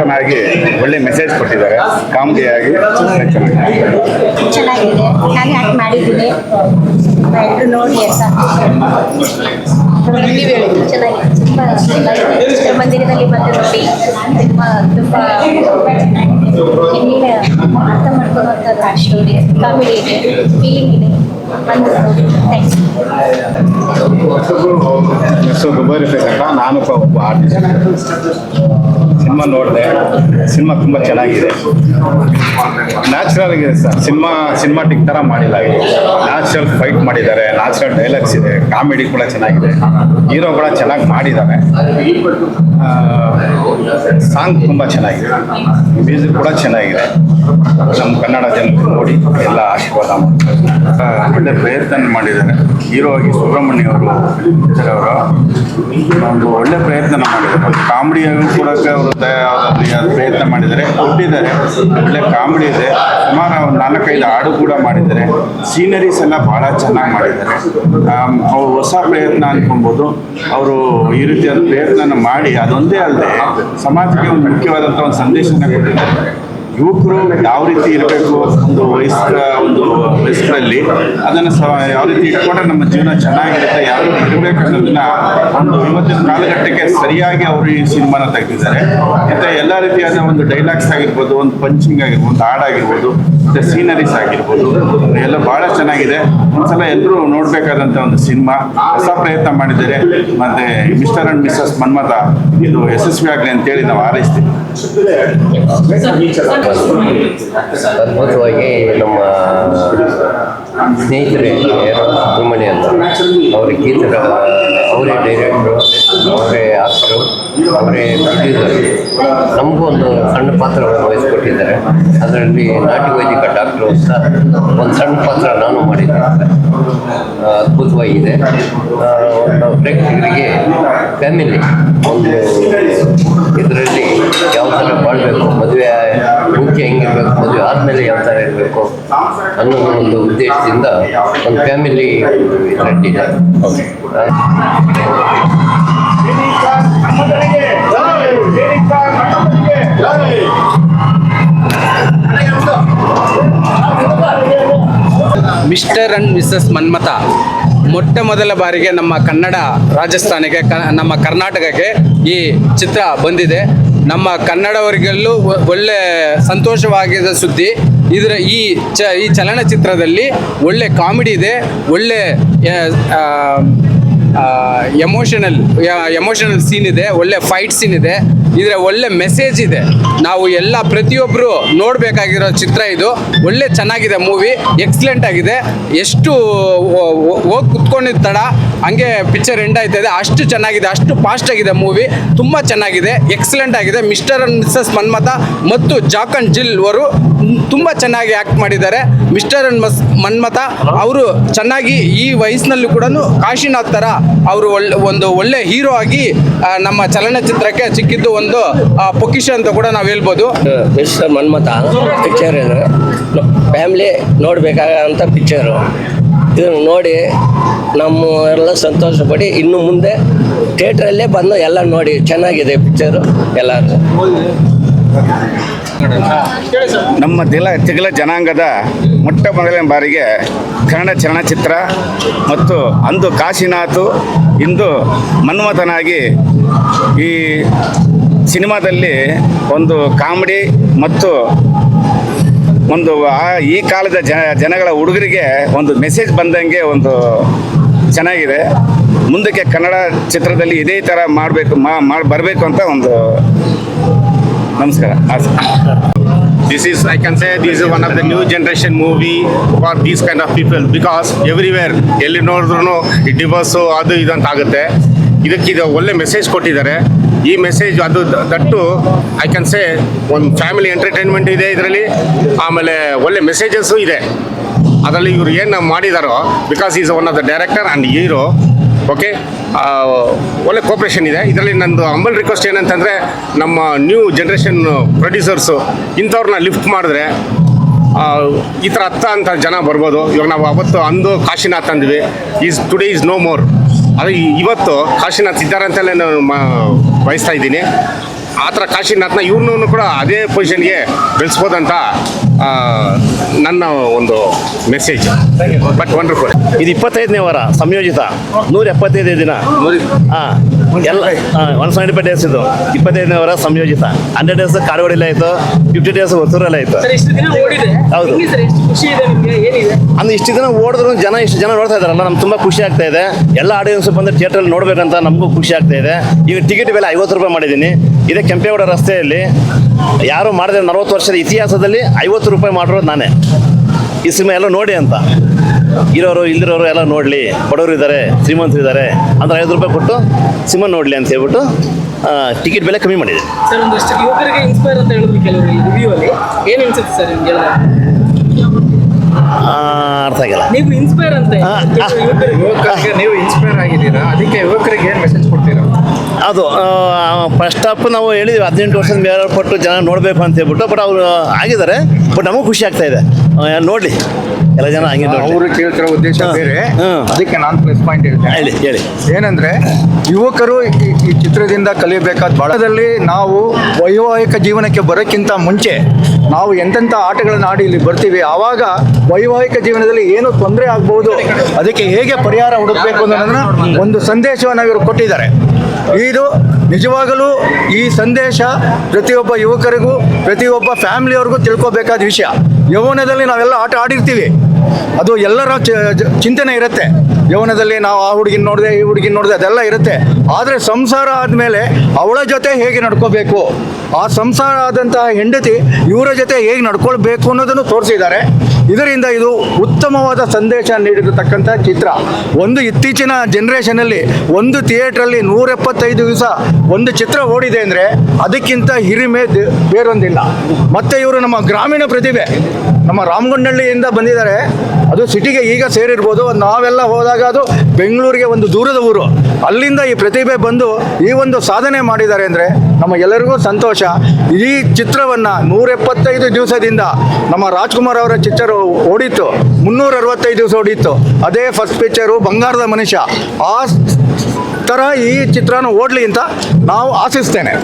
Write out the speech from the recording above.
ಮನ್ಮಥನಾಗಿ ಒಳ್ಳೆ ಮೆಸೇಜ್ ಕೊಟ್ಟಿದ್ದಾರೆ. ಕಾಮಿಡಿಯಾಗಿ ಆಗಿ ಚೆನ್ನಾಗಿದೆ. ನಾನು ಆ್ಯಕ್ಟ್ ಮಾಡಿದ್ದೀನಿ. ಎಲ್ಲರೂ ನೋಡಿ ಅಂತ. ಚೆನ್ನಾಗಿದೆ. ತುಂಬ ಚೆನ್ನಾಗಿದೆ. ಚಿತ್ರಮಂದಿರದಲ್ಲಿ ಬಂದು ನೋಡಿ. ತುಂಬ ತುಂಬ ಇನ್ನೇನು ಅರ್ಥ ಮಾಡ್ಕೊಳ್ಳುವಂಥದ್ದು ಸ್ಟೋರಿ ಕಾಮಿಡಿ ಇದೆ. ಫೀಲಿಂಗ್ ಇದೆ. ಬಂದು ನೋಡಿ ಥ್ಯಾಂಕ್ಸ್ ಹೆಸರು ದುಬಾರಿ ಅಂತ ನಾನು ಸಹ ಒಬ್ಬ ಆರ್ಟಿಸ್ಟ್ ಸಿನಿಮಾ ನೋಡಿದೆ ಸಿನಿಮಾ ತುಂಬ ಚೆನ್ನಾಗಿದೆ ನ್ಯಾಚುರಲ್ ಆಗಿದೆ ಸರ್ ಸಿನಿಮಾ ಸಿನಿಮಾಟಿಕ್ ಥರ ಮಾಡಿಲ್ಲ. ನ್ಯಾಚುರಲ್ ಫೈಟ್ ಮಾಡಿದ್ದಾರೆ. ನ್ಯಾಚುರಲ್ ಡೈಲಾಗ್ಸ್ ಇದೆ. ಕಾಮಿಡಿ ಕೂಡ ಚೆನ್ನಾಗಿದೆ. ಹೀರೋ ಕೂಡ ಚೆನ್ನಾಗಿ ಮಾಡಿದ್ದಾರೆ. ಸಾಂಗ್ ತುಂಬ ಚೆನ್ನಾಗಿದೆ. ಮ್ಯೂಸಿಕ್ ಕೂಡ ಚೆನ್ನಾಗಿದೆ. ನಮ್ಮ ಕನ್ನಡ ಜನತೆ ನೋಡಿ ಎಲ್ಲ ಆಶೀರ್ವಾದ ಮಾಡ್ತಾರೆ. ಒಳ್ಳೆ ಪ್ರಯತ್ನ ಮಾಡಿದ್ದಾರೆ. ಹೀರೋ ಆಗಿ ಸುಬ್ರಹ್ಮಣ್ಯ ಅವರು ಅವರು. ಒಂದು ಒಳ್ಳೆ ಪ್ರಯತ್ನ ಮಾಡಿದ್ದಾರೆ. ಕಾಮಿಡಿಯಾಗಿ ಕೂಡ ಅವರು ತಯಾರಲ್ಲಿ ಅದು ಪ್ರಯತ್ನ ಮಾಡಿದ್ದಾರೆ. ಕೊಟ್ಟಿದ್ದಾರೆ. ಒಳ್ಳೆ ಕಾಮಿಡಿ ಇದೆ ಸುಮಾರು ನಾಲ್ಕೈದು ಹಾಡು ಕೂಡ ಮಾಡಿದ್ದಾರೆ. ಸೀನರೀಸ್ ಎಲ್ಲ ಭಾಳ ಚೆನ್ನಾಗಿ ಮಾಡಿದ್ದಾರೆ. ಅವ್ರು ಹೊಸ ಪ್ರಯತ್ನ ಅನ್ಕೊಬೋದು. ಅವರು ಈ ರೀತಿಯಾದ ಪ್ರಯತ್ನ ಮಾಡಿ ಅದೊಂದೇ ಅಲ್ಲದೆ ಸಮಾಜಕ್ಕೆ ಒಂದು ಮುಖ್ಯವಾದಂಥ ಒಂದು ಸಂದೇಶನ ಕೊಟ್ಟಿದ್ದಾರೆ. ಯುವಕರು ಯಾವ ರೀತಿ ಇರಬೇಕು ಒಂದು ವಯಸ್ಕ ಒಂದು ವಯಸ್ಕರಲ್ಲಿ, ಅದನ್ನು ಸ ಯಾವ ರೀತಿ ಇಟ್ಕೊಂಡ್ರೆ ನಮ್ಮ ಜೀವನ ಚೆನ್ನಾಗಿರುತ್ತೆ ಯಾವ ರೀತಿ ಇರಬೇಕು ಅನ್ನೋದನ್ನ ಒಂದು ಇವತ್ತಿನ ಕಾಲಘಟ್ಟಕ್ಕೆ ಸರಿಯಾಗಿ ಅವರು ಈ ಸಿನಿಮಾನ ತೆಗೆದಿದ್ದಾರೆ. ಮತ್ತೆ ಎಲ್ಲ ರೀತಿಯಾದ ಒಂದು ಡೈಲಾಗ್ಸ್ ಆಗಿರ್ಬೋದು, ಒಂದು ಪಂಚಿಂಗ್ ಆಗಿರ್ಬೋದು ಹಾಡಾಗಿರ್ಬೋದು ಮತ್ತೆ ಸೀನರೀಸ್ ಆಗಿರ್ಬೋದು, ಎಲ್ಲ ಬಹಳ ಚೆನ್ನಾಗಿದೆ. ಒಂದ್ಸಲ ಎಲ್ಲರೂ ನೋಡ್ಬೇಕಾದಂತ ಒಂದು ಸಿನಿಮಾ. ಹೊಸ ಪ್ರಯತ್ನ ಮಾಡಿದ್ದಾರೆ. ಮತ್ತೆ ಮಿಸ್ಟರ್ ಅಂಡ್ ಮಿಸ್ಸಸ್ ಮನ್ಮಥ, ಇದು ಯಶಸ್ವಿ ಆಗಲಿ ಅಂತೇಳಿ ನಾವು ಹಾರೈಸ್ತೀವಿ. ನಮ್ಮ ಸ್ನೇಹಿತರೆ ಅಂತ. ಅವ್ರಿಗೆ ಗೀತರ ಅವರೇ ಡೈರೆಕ್ಟ್ರು, ಅವರೇ ಆಕ್ಟ್ರು ಅವರೇ ಪ್ರೊಡ್ಯೂಸರ್ ನಮಗೂ ಒಂದು ಸಣ್ಣ ಪಾತ್ರವನ್ನು ವಹಿಸ್ಕೊಟ್ಟಿದ್ದಾರೆ. ಅದರಲ್ಲಿ ನಾಟಿ ವೈದಿಕ ಡಾಕ್ಟ್ರು ಸಹ ಒಂದು ಸಣ್ಣ ಪಾತ್ರ ನಾನು ಮಾಡಿದ್ದೆ ಅದ್ಭುತವಾಗಿದೆ ಪ್ರೇಕ್ಷಕರಿಗೆ ಫ್ಯಾಮಿಲಿ ಒಂದು ಇದರಲ್ಲಿ ಯಾವ ಥರ ಬಾಳ್ಬೇಕು, ಮದುವೆ ಮುಂಚೆ ಹೆಂಗಿರ್ಬೇಕು ಮದುವೆ ಆದಮೇಲೆ ಯಾವ ಥರ ಇರಬೇಕು ಅನ್ನೋ ಒಂದು ಉದ್ದೇಶದಿಂದ ಒಂದು ಫ್ಯಾಮಿಲಿ ಇದರಲ್ಲಿದೆ ಮಿಸ್ಟರ್ ಅಂಡ್ ಮಿಸ್ಸಸ್ ಮನ್ಮಥ ಮೊಟ್ಟ ಮೊದಲ ಬಾರಿಗೆ ನಮ್ಮ ಕನ್ನಡ ರಾಜಸ್ಥಾನಕ್ಕೆ ಕ ನಮ್ಮ ಕರ್ನಾಟಕಕ್ಕೆ ಈ ಚಿತ್ರ ಬಂದಿದೆ. ನಮ್ಮ ಕನ್ನಡವರಿಗೆಲ್ಲೂ ಒಳ್ಳೆ ಸಂತೋಷವಾಗಿದೆ ಸುದ್ದಿ. ಇದರ ಈ ಚ, ಈ ಚಲನಚಿತ್ರದಲ್ಲಿ ಒಳ್ಳೆ ಕಾಮಿಡಿ ಇದೆ, ಒಳ್ಳೆ ಎಮೋಷನಲ್ ಎಮೋಷನಲ್ ಸೀನ್ ಇದೆ, ಒಳ್ಳೆ ಫೈಟ್ ಸೀನ್ ಇದೆ. ಇದರ ಒಳ್ಳೆ ಮೆಸೇಜ್ ಇದೆ. ನಾವು ಎಲ್ಲ ಪ್ರತಿಯೊಬ್ಬರು ನೋಡಬೇಕಾಗಿರೋ ಚಿತ್ರ ಇದು. ಒಳ್ಳೆ ಚೆನ್ನಾಗಿದೆ ಮೂವಿ ಎಕ್ಸಲೆಂಟ್ ಆಗಿದೆ. ಎಷ್ಟು ಹೋಗಿ ಕುತ್ಕೊಂಡಿದ್ದ ತಡ, ಹಂಗೆ ಪಿಕ್ಚರ್ ಎಂಡ್ ಇದೆ ಅಷ್ಟು ಚೆನ್ನಾಗಿದೆ, ಅಷ್ಟು ಫಾಸ್ಟ್ ಆಗಿದೆ ಮೂವಿ ತುಂಬ ಚೆನ್ನಾಗಿದೆ ಎಕ್ಸಲೆಂಟ್ ಆಗಿದೆ. ಮಿಸ್ಟರ್ ಅಂಡ್ ಮಿಸ್ಸಸ್ ಮನ್ಮಥ ಮತ್ತು ಅಂಡ್ ಜಿಲ್ ಅವರು ತುಂಬ ಚೆನ್ನಾಗಿ ಆ್ಯಕ್ಟ್ ಮಾಡಿದ್ದಾರೆ. ಮಿಸ್ಟರ್ ಅಂಡ್ ಮಸ್ ಮನ್ಮಥ ಅವರು ಚೆನ್ನಾಗಿ ಈ ವಯಸ್ಸಿನಲ್ಲೂ ಕೂಡ ಕಾಶಿನಾಥ್ ಥರ ಅವರು ಒಳ್ಳೆ ಒಂದು ಒಳ್ಳೆ ಹೀರೋ ಆಗಿ ನಮ್ಮ ಚಲನಚಿತ್ರಕ್ಕೆ ಸಿಕ್ಕಿದ್ದು ಒಂದು ಪೊಕಿಷನ್ ಪೊಕಿಷ ಅಂತ ಕೂಡ ನಾವು ಹೇಳ್ಬೋದು. ಮಿಸ್ಟರ್ ಮನ್ಮಥ ಪಿಕ್ಚರ್ ಇದು. ಫ್ಯಾಮ್ಲಿ ನೋಡಬೇಕಾಗಂಥ ಪಿಕ್ಚರು ಇದನ್ನು ನೋಡಿ ನಮ್ಮ ಎಲ್ಲ ಸಂತೋಷಪಡಿ ಇನ್ನು ಮುಂದೆ ಥಿಯೇಟ್ರಲ್ಲೇ ಬಂದು ಎಲ್ಲ ನೋಡಿ, ಚೆನ್ನಾಗಿದೆ ಪಿಕ್ಚರು ಎಲ್ಲರೂ ನಮ್ಮ ದಿಲ ತಿಗಲ ಜನಾಂಗದ ಮೊಟ್ಟ ಮೊದಲನೇ ಬಾರಿಗೆ ಕನ್ನಡ ಚಲನಚಿತ್ರ ಮತ್ತು ಅಂದು ಕಾಶಿನಾಥು ಇಂದು ಮನ್ಮಥನಾಗಿ ಈ ಸಿನಿಮಾದಲ್ಲಿ ಒಂದು ಕಾಮಿಡಿ ಮತ್ತು ಒಂದು ಈ ಕಾಲದ ಜನ ಜನಗಳ ಹುಡುಗರಿಗೆ ಒಂದು ಮೆಸೇಜ್ ಬಂದಂಗೆ ಒಂದು ಚೆನ್ನಾಗಿದೆ. ಮುಂದಕ್ಕೆ ಕನ್ನಡ ಚಿತ್ರದಲ್ಲಿ ಇದೇ ಥರ ಮಾಡಬೇಕು ಮಾಡಿ ಬರಬೇಕು ಅಂತ ಒಂದು ನಮಸ್ಕಾರ. This is, i can say, this is one the new generation movie for these kind of people because everywhere, ಎಲ್ಲಿ ನೋಡಿದ್ರು ಡಿವೋರ್ಸು ಅದು ಇದು ಅಂತ ಆಗುತ್ತೆ. ಇದಕ್ಕೆ ಇದು ಒಳ್ಳೆ ಮೆಸೇಜ್ ಕೊಟ್ಟಿದ್ದಾರೆ. ಈ ಮೆಸೇಜ್ ಅದು the- that I can say ಒಂದು ಫ್ಯಾಮಿಲಿ ಎಂಟರ್ಟೈನ್ಮೆಂಟ್ ಇದೆ ಇದರಲ್ಲಿ. ಆಮೇಲೆ ಒಳ್ಳೆ ಮೆಸೇಜಸ್ಸು ಇದೆ. ಅದರಲ್ಲಿ ಇವರು ಏನು ಮಾಡಿದಾರೋ because is one of the director and hero okay? ಒಳ್ಳೆ ಕೋಪ್ರೇಷನ್ ಇದೆ. ಇದರಲ್ಲಿ ನಂದು ಅಂಬಲ್ ರಿಕ್ವೆಸ್ಟ್ ಏನಂತಂದರೆ, ನಮ್ಮ ನ್ಯೂ ಜನ್ರೇಷನ್ ಪ್ರೊಡ್ಯೂಸರ್ಸು ಇಂಥವ್ರನ್ನ ಲಿಫ್ಟ್ ಮಾಡಿದ್ರೆ ಈ ಥರ ಹತ್ತ ಅಂತ ಜನ ಬರ್ಬೋದು. ಇವಾಗ ನಾವು ಅವತ್ತು ಅಂದು Kashinath ಅಂದ್ವಿ. Is today is no more ಅದು ಇವತ್ತು ಕಾಶಿನಾಥ್ ಇದ್ದಾರೆ ಅಂತಲೇ ನಾನು ಬಯಸ್ತಾ ಇದ್ದೀನಿ. ಆ ಥರ ಕಾಶಿನಾಥ್ನ ಇವ್ರನ್ನೂ ಕೂಡ ಅದೇ ಪೊಸಿಷನ್ಗೆ ಬೆಳೆಸ್ಬೋದಂತ ನನ್ನ ಒಂದು ಮೆಸೇಜ್ ಬಟ್ ವಂಡರ್ಫುಲ್ ಇದು ಇಪ್ಪತ್ತೈದನೇ ವಾರ ಸಂಯೋಜಿತ. ನೂರ ಎಪ್ಪತ್ತೈದು ದಿನ. ಹಾಂ ಎಲ್ಲ ಒನ್ ಸೆವೆಂಟಿ ಫೈವ್ ಡೇಸ್ ಇದು ಇಪ್ಪತ್ತೈದನೇ ವಾರ ಸಂಯೋಜಿತ. ಹಂಡ್ರೆಡ್ ಡೇಸ್ ಕಾಡುವಡಿಲ್ಲ ಆಯಿತು. ಫಿಫ್ಟಿ ಡೇಸ್ ಹೊಸೂರಲ್ಲಿ ಆಯಿತು. ಹೌದು. ಸರ್ ಎಷ್ಟು ಖುಷಿ ಇದೆ ನಿಮಗೆ? ಏನಿದೆ? ಅಂದ್ರೆ ಇಷ್ಟು ದಿನ ಓಡಿದ್ರು ಜನ ಇಷ್ಟು ಜನ ನೋಡ್ತಾ ಇದಾರಲ್ಲ ನಮ್ಗೆ ತುಂಬ ಖುಷಿ ಆಗ್ತಾ ಇದೆ. ಎಲ್ಲ ಆಡಿಯನ್ಸ್ ಬಂದು ಥಿಯೇಟ್ರಲ್ಲಿ ನೋಡ್ಬೇಕಂತ ನಮಗೂ ಖುಷಿ ಆಗ್ತಾ ಇದೆ. ಈಗ ಟಿಕೆಟ್ ಬೆಲೆ ಐವತ್ತು ರೂಪಾಯಿ ಮಾಡಿದ್ದೀನಿ. ಇದೇ ಕೆಂಪೇಗೌಡ ರಸ್ತೆಯಲ್ಲಿ ಯಾರು ಮಾಡಿದ್ರೆ ನಲವತ್ತು ವರ್ಷದ ಇತಿಹಾಸದಲ್ಲಿ ಐವತ್ತು ರೂಪಾಯಿ ಮಾಡಿರೋದು ನಾನೇ. ಈ ಸಿನಿಮಾ ಎಲ್ಲ ನೋಡಿ ಅಂತ. ಇರೋರು ಇಲ್ದಿರೋರು ಎಲ್ಲ ನೋಡಲಿ. ಬಡವರು ಇದ್ದಾರೆ ಶ್ರೀಮಂತರು ಇದ್ದಾರೆ. ಅಂದ್ರೆ ಐದು ರೂಪಾಯಿ ಕೊಟ್ಟು ಸಿನಿಮಾ ನೋಡಲಿ ಅಂತ ಹೇಳ್ಬಿಟ್ಟು ಟಿಕೆಟ್ ಬೆಲೆ ಕಮ್ಮಿ ಮಾಡಿದೆ. ಸರ್ ಒಂದಷ್ಟು ಯುವಕರಿಗೆ ಇನ್ಸ್ಪೈರ್ ಅಂತ ಹೇಳಿದ್ರು ಕೆಲವರು ರಿವ್ಯೂ ಅಲ್ಲಿ. ಏನು ಅನ್ಸುತ್ತೆ ಸರ್ ನಿಮಗೆ ಆ, ಅರ್ಥ ಆಗಿಲ್ಲ. ನೀವು ಇನ್ಸ್ಪೈರ್ ಅಂತ. ಯುವಕರಿಗೆ. ನೀವು ಇನ್ಸ್ಪೈರ್ ಆಗಿದ್ದೀರಾ? ಅದಕ್ಕೆ ಯುವಕರಿಗೆ ಏನು ಮೆಸೇಜ್ ಕೊಡ್ತೀರಾ? ಅದು ಫಸ್ಟ್ ಆಫ್ ನಾವು ಹೇಳಿದ್ವಿ ಹದಿನೆಂಟು ವರ್ಷದ ಮೇಲೆ ಪಟ್ಟು ಜನ ನೋಡಬೇಕು ಅಂತ ಹೇಳ್ಬಿಟ್ಟು ಬಟ್ ಅವರು ಆಗಿದ್ದಾರೆ ಬಟ್ ನಮಗೂ ಖುಷಿ ಆಗ್ತಾ ಇದೆ. ನೋಡಲಿ. ಎಲ್ಲ ಜನ ಹಂಗೆ. ಅವರು ಕೇಳ್ತಿರೋ ಉದ್ದೇಶ. ಬೇರೆ. ಅದಕ್ಕೆ ನಾನು ಪ್ಲಸ್ ಪಾಯಿಂಟ್ ಹೇಳ್ತೇನೆ ಹೇಳಿ ಹೇಳಿ. ಏನಂದ್ರೆ ಯುವಕರು ಈ- ಈ ಚಿತ್ರದಿಂದ ಕಲಿಯಬೇಕಾದ ಬಳದಲ್ಲಿ ನಾವು ವೈವಾಹಿಕ ಜೀವನಕ್ಕೆ ಬರೋಕ್ಕಿಂತ ಮುಂಚೆ ನಾವು ಎಂತೆಂಥ ಆಟಗಳನ್ನು ಆಡಿ ಇಲ್ಲಿ ಬರ್ತೀವಿ, ಆವಾಗ ವೈವಾಹಿಕ ಜೀವನದಲ್ಲಿ ಏನು ತೊಂದರೆ ಆಗ್ಬೋದು, ಅದಕ್ಕೆ ಹೇಗೆ ಪರಿಹಾರ ಹುಡುಕಬೇಕು ಅನ್ನೋದನ್ನ ಒಂದು ಸಂದೇಶವನ್ನು ಇವರು ಕೊಟ್ಟಿದ್ದಾರೆ. ಇದು ನಿಜವಾಗಲೂ ಈ ಸಂದೇಶ ಪ್ರತಿಯೊಬ್ಬ ಯುವಕರಿಗೂ, ಪ್ರತಿಯೊಬ್ಬ ಫ್ಯಾಮಿಲಿಯವ್ರಿಗೂ ತಿಳ್ಕೊಬೇಕಾದ ವಿಷಯ. ಯೌವನದಲ್ಲಿ ನಾವೆಲ್ಲ ಆಟ ಆಡಿರ್ತೀವಿ. ಅದು ಎಲ್ಲರ ಚಿಂತನೆ ಇರುತ್ತೆ. ಯೌವನದಲ್ಲಿ ನಾವು ಆ ಹುಡುಗಿನ ನೋಡಿದೆ, ಈ ಹುಡುಗಿನ ನೋಡಿದೆ, ಅದೆಲ್ಲ ಇರುತ್ತೆ. ಆದರೆ ಸಂಸಾರ ಆದಮೇಲೆ ಅವಳ ಜೊತೆ ಹೇಗೆ ನಡ್ಕೋಬೇಕು? ಆ ಸಂಸಾರ ಆದಂತಹ ಹೆಂಡತಿ ಇವರ ಜೊತೆ ಹೇಗೆ ನಡ್ಕೊಳ್ಬೇಕು ಅನ್ನೋದನ್ನು ತೋರಿಸಿದ್ದಾರೆ. ಇದರಿಂದ ಇದು ಉತ್ತಮವಾದ ಸಂದೇಶ ನೀಡಿರತಕ್ಕಂಥ ಚಿತ್ರ. ಒಂದು ಇತ್ತೀಚಿನ ಜನ್ರೇಷನಲ್ಲಿ ಒಂದು ಥಿಯೇಟ್ರಲ್ಲಿ ನೂರೆಪ್ಪತ್ತೈದು ದಿವಸ ಒಂದು ಚಿತ್ರ ಓಡಿದೆ ಅಂದರೆ ಅದಕ್ಕಿಂತ ಹಿರಿಮೆ ಬೇರೊಂದಿಲ್ಲ. ಮತ್ತೆ ಇವರು ನಮ್ಮ ಗ್ರಾಮೀಣ ಪ್ರತಿಭೆ. ನಮ್ಮ ರಾಮಗೊಂಡಳ್ಳಿಯಿಂದ ಬಂದಿದ್ದಾರೆ. ಅದು ಸಿಟಿಗೆ ಈಗ ಸೇರಿರ್ಬೋದು. ನಾವೆಲ್ಲ ಹೋದಾಗ ಅದು ಬೆಂಗಳೂರಿಗೆ ಒಂದು ದೂರದ ಊರು. ಅಲ್ಲಿಂದ ಈ ಪ್ರತಿಭೆ ಬಂದು ಈ ಒಂದು ಸಾಧನೆ ಮಾಡಿದ್ದಾರೆ ಅಂದರೆ ನಮ್ಮ ಎಲ್ಲರಿಗೂ ಸಂತೋಷ. ಈ ಚಿತ್ರವನ್ನು ನೂರೆಪ್ಪತ್ತೈದು ದಿವಸದಿಂದ ನಮ್ಮ ರಾಜ್ಕುಮಾರ್ ಅವರ ಚಿತ್ರ ಓಡಿತ್ತು. ಮುನ್ನೂರ ಅರವತ್ತೈದು ದಿವಸ ಓಡಿತ್ತು. ಅದೇ ಫಸ್ಟ್ ಪಿಕ್ಚರು ಬಂಗಾರದ ಮನುಷ್ಯ. ಆ ಥರ ಈ ಚಿತ್ರನ ಓಡಲಿ ಅಂತ ನಾವು ಆಶಿಸ್ತೇನೆ.